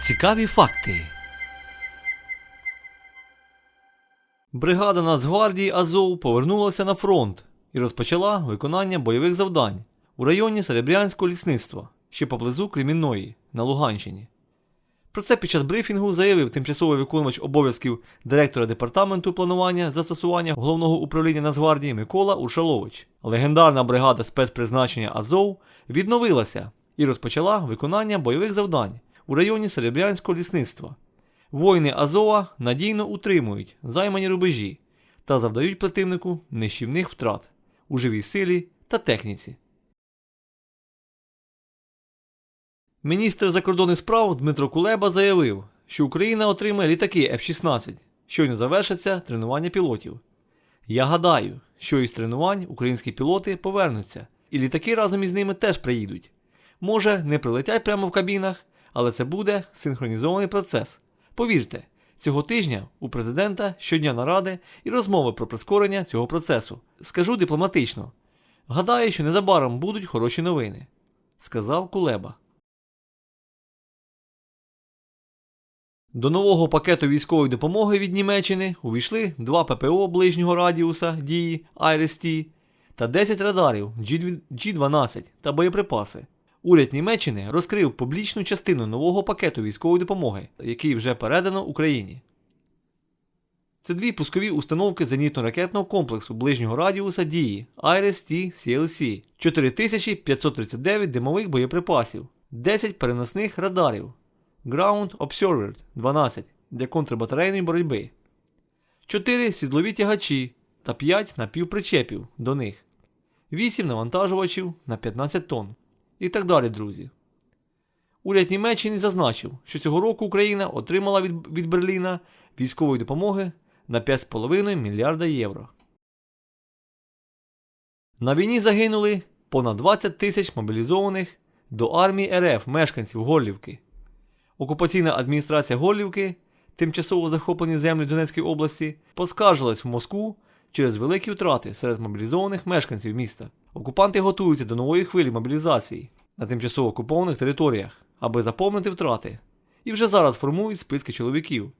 Цікаві факти. Бригада Нацгвардії Азов повернулася на фронт і розпочала виконання бойових завдань у районі Серебрянського лісництва, що поблизу Кремінної на Луганщині. Про це під час брифінгу заявив тимчасовий виконувач обов'язків директора департаменту планування застосування головного управління Нацгвардії Микола Уршалович. Легендарна бригада спецпризначення Азов відновилася і розпочала виконання бойових завдань у районі Серебрянського лісництва. Воїни Азова надійно утримують займані рубежі та завдають противнику нищівних втрат у живій силі та техніці. Міністр закордонних справ Дмитро Кулеба заявив, що Україна отримає літаки F-16, щойно завершиться тренування пілотів. Я гадаю, що із тренувань українські пілоти повернуться, і літаки разом із ними теж приїдуть. Може, не прилетять прямо в кабінах, але це буде синхронізований процес. Повірте, цього тижня у президента щодня наради і розмови про прискорення цього процесу. Скажу дипломатично. Гадаю, що незабаром будуть хороші новини, сказав Кулеба. До нового пакету військової допомоги від Німеччини увійшли два ППО ближнього радіуса дії IRIS-T та 10 радарів G12 та боєприпаси. Уряд Німеччини розкрив публічну частину нового пакету військової допомоги, який вже передано Україні. Це дві пускові установки зенітно-ракетного комплексу ближнього радіуса дії IRIS-T CLC, 4539 димових боєприпасів, 10 переносних радарів Ground Observer 12 для контрбатарейної боротьби, 4 сідлові тягачі та 5 напівпричепів до них, 8 навантажувачів на 15 тонн і так далі, друзі. Уряд Німеччини зазначив, що цього року Україна отримала від, від Берліна військової допомоги на 5,5 мільярда євро. На війні загинули понад 20 тисяч мобілізованих до армії РФ мешканців Горлівки. Окупаційна адміністрація Горлівки, тимчасово захоплені землі Донецької області, поскаржилась в Москву через великі втрати серед мобілізованих мешканців міста. Окупанти готуються до нової хвилі мобілізації на тимчасово окупованих територіях, аби заповнити втрати, і вже зараз формують списки чоловіків.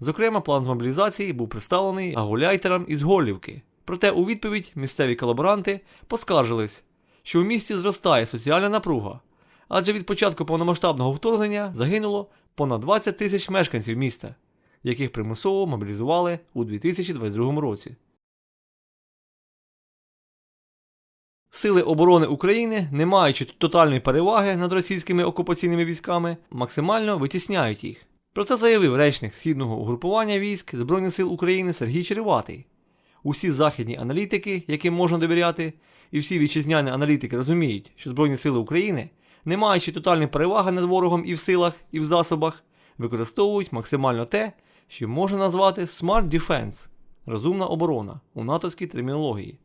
Зокрема, план мобілізації був представлений агуляйтерам із Горлівки. Проте у відповідь місцеві колаборанти поскаржились, що у місті зростає соціальна напруга, адже від початку повномасштабного вторгнення загинуло понад 20 тисяч мешканців міста, яких примусово мобілізували у 2022 році. Сили оборони України, не маючи тотальної переваги над російськими окупаційними військами, максимально витісняють їх. Про це заявив речник східного угрупування військ Збройних сил України Сергій Череватий. Усі західні аналітики, яким можна довіряти, і всі вітчизняні аналітики розуміють, що Збройні сили України, не маючи тотальної переваги над ворогом і в силах, і в засобах, використовують максимально те, що можна назвати Smart Defense розумна оборона у натовській термінології.